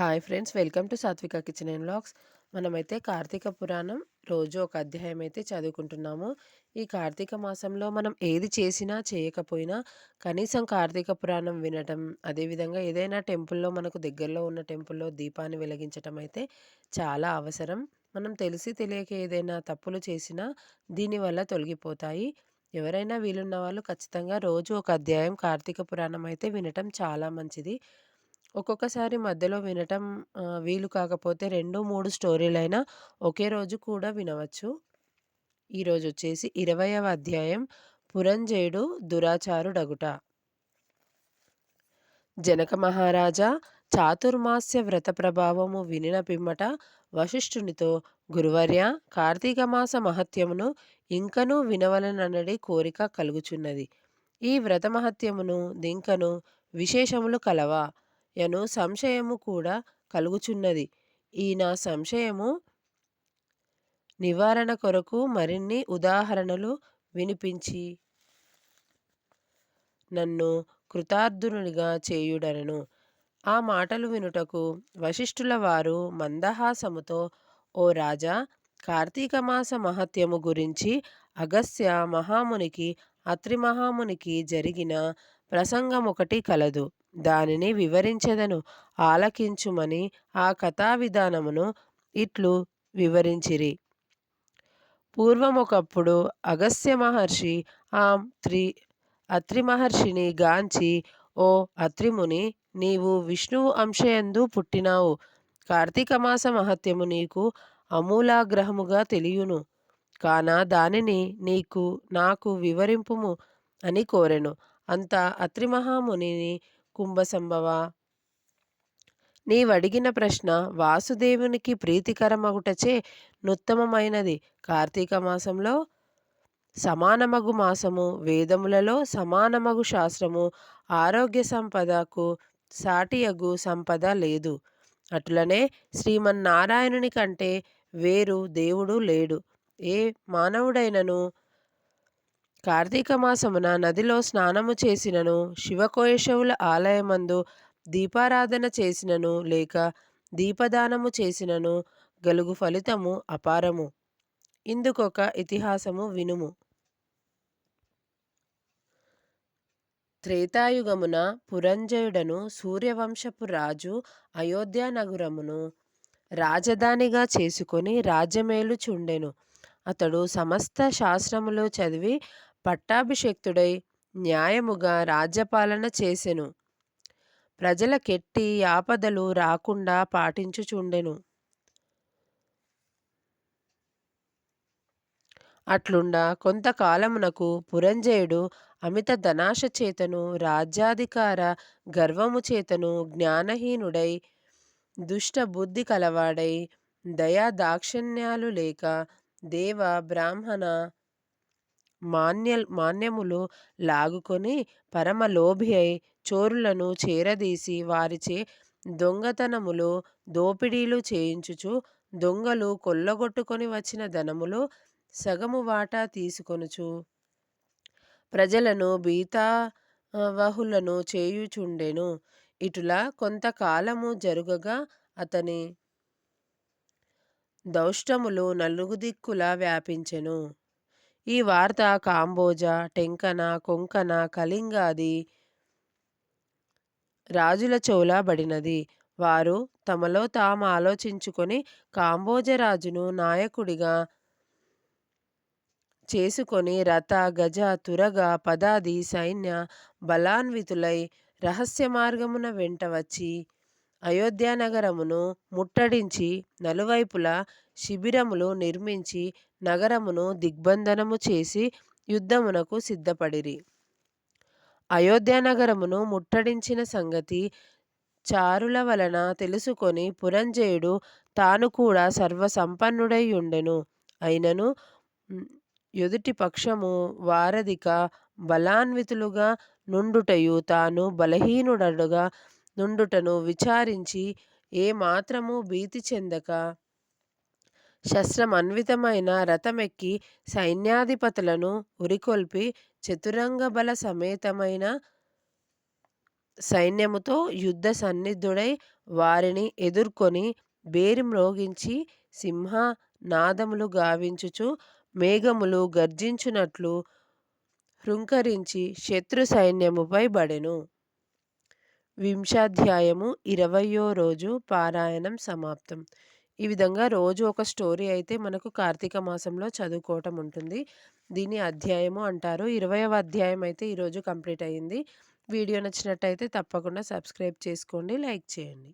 Hi friends welcome to Satvika kitchen and blogs మనమైతే కార్తీక పురాణం రోజు ఒక అధ్యాయం అయితే చదువుకుంటున్నాము. ఈ కార్తీక మాసంలో మనం ఏది చేసినా చేయకపోయినా కనీసం కార్తీక పురాణం వినటం అదేవిధంగా ఏదైనా టెంపుల్లో మనకు దగ్గరలో ఉన్న టెంపుల్లో దీపాన్ని వెలిగించటం అయితే చాలా అవసరం. మనం తెలిసి తెలియక ఏదైనా తప్పులు చేసినా దీనివల్ల తొలగిపోతాయి. ఎవరైనా వీలున్న వాళ్ళు ఖచ్చితంగా రోజు ఒక అధ్యాయం కార్తీక పురాణం అయితే వినటం చాలా మంచిది. ఒక్కొక్కసారి మధ్యలో వినటం వీలు కాకపోతే రెండు మూడు స్టోరీలైనా ఒకే రోజు కూడా వినవచ్చు. ఈరోజు వచ్చేసి ఇరవయవ అధ్యాయం పురంజేయుడు దురాచారుడగుట. జనక మహారాజా చాతుర్మాస్య వ్రత ప్రభావము వినిన పిమ్మట వశిష్ఠునితో గురువర్య కార్తీక మాస మహత్యమును ఇంకనూ వినవలననడి కోరిక కలుగుచున్నది. ఈ వ్రత మహత్యమును దింకను విశేషములు కలవా? యను సంశయము కూడా కలుగుచున్నది. ఈ నా సంశయము నివారణ కొరకు మరిన్ని ఉదాహరణలు వినిపించి నన్ను కృతార్థునిగా చేయుడనను. ఆ మాటలు వినుటకు వశిష్ఠుల వారు మందహాసముతో ఓ రాజా కార్తీక మాస మహత్యము గురించి అగస్య మహామునికి అత్రి మహామునికి జరిగిన ప్రసంగం ఒకటి కలదు. దానిని వివరించెదను. ఆలకించుమని ఆ కథా విధానమును ఇట్లు వివరించిరి. పూర్వమొకప్పుడు అగస్త్య మహర్షి ఆ త్రి అత్రి మహర్షిని గాంచి ఓ అత్రిముని నీవు విష్ణువు అంశయందు పుట్టినావు. కార్తీక మాస మహత్యము నీకు అమూలాగ్రహముగా తెలియును. కాన దానిని నీకు నాకు వివరింపుము అని కోరెను. అంత అత్రిమహాముని కుంభసంభవ. నీవడిగిన ప్రశ్న వాసుదేవునికి ప్రీతికరమగుటచే నుత్తమమైనది. కార్తీక మాసంలో సమానమగు మాసము వేదములలో సమానమగు శాస్త్రము ఆరోగ్య సంపదకు సాటియగు సంపద లేదు. అటులనే శ్రీమన్నారాయణుని కంటే వేరు దేవుడు లేడు. ఏ మానవుడైనను కార్తీక మాసమున నదిలో స్నానము చేసినను శివకోయశవుల ఆలయమందు దీపారాధన చేసినను లేక దీపదానము చేసినను గలుగు ఫలితము అపారము. ఇందుకొక ఇతిహాసము వినుము. త్రేతాయుగమున పురంజయుడను సూర్యవంశపు రాజు అయోధ్య నగరమును రాజధానిగా చేసుకొని రాజ్యమేలు చుండెను అతడు సమస్త శాస్త్రములు చదివి పట్టాభిషక్తుడై న్యాయముగా రాజ్యపాలన చేసెను. ప్రజల కెట్టి ఆపదలు రాకుండా పాటించుచుండెను. అట్లుండా కొంతకాలమునకు పురంజయుడు అమిత ధనాశ చేతను రాజ్యాధికార గర్వము చేతను జ్ఞానహీనుడై దుష్ట బుద్ధి కలవాడై దయా దాక్షిణ్యాలు లేక దేవ బ్రాహ్మణ మాన్య మాన్యములు లాగుకొని పరమలోభి అయి చోరులను చేరదీసి వారిచే దొంగతనములు దోపిడీలు చేయించుచు దొంగలు కొల్లగొట్టుకొని వచ్చిన ధనములు సగము వాటా తీసుకొనుచు ప్రజలను బీతావహులను చేయుచుండెను. ఇటులా కొంతకాలము జరుగగా అతని దౌష్టములు నలుగుదిక్కులా వ్యాపించెను. ఈ వార్త కాంబోజ టెంకన కొంకణ కళింగాది రాజుల చోళబడినది వారు తమలో తాము ఆలోచించుకొని కాంబోజరాజును నాయకుడిగా చేసుకొని రథ గజ తురగ పదాది సైన్య బలాన్వితులై రహస్య మార్గమున వెంట వచ్చి అయోధ్యానగరమును ముట్టడించి నలువైపులా శిబిరములు నిర్మించి నగరమును దిగ్బంధనము చేసి యుద్ధమునకు సిద్ధపడిరి. అయోధ్యానగరమును ముట్టడించిన సంగతి చారుల వలన తెలుసుకొని పురంజయుడు తాను కూడా సర్వసంపన్నుడై ఉండెను అయినను ఎదుటి పక్షము వారధిక బలాన్వితులుగా నుండుటయు తాను బలహీనుడడుగా నుండుటను విచారించి ఏ మాత్రము భీతి చెందక శస్త్రమన్వితమైన రథమెక్కి సైన్యాధిపతులను ఉరికొల్పి చతురంగ బల సమేతమైన సైన్యముతో యుద్ధ సన్నిధుడై వారిని ఎదుర్కొని బేరి మ్రోగించి సింహ నాదములు గావించుచు మేఘములు గర్జించునట్లు హృంకరించి శత్రు సైన్యముపై బడెను. వింశాధ్యాయము ఇరవయో రోజు పారాయణం సమాప్తం. ఈ విధంగా రోజు ఒక స్టోరీ అయితే మనకు కార్తీక మాసంలో చదువుకోవటం ఉంటుంది. దీన్ని అధ్యాయము అంటారు. ఇరవయవ అధ్యాయం అయితే ఈరోజు కంప్లీట్ అయింది. వీడియో నచ్చినట్టయితే తప్పకుండా సబ్స్క్రైబ్ చేసుకోండి. లైక్ చేయండి.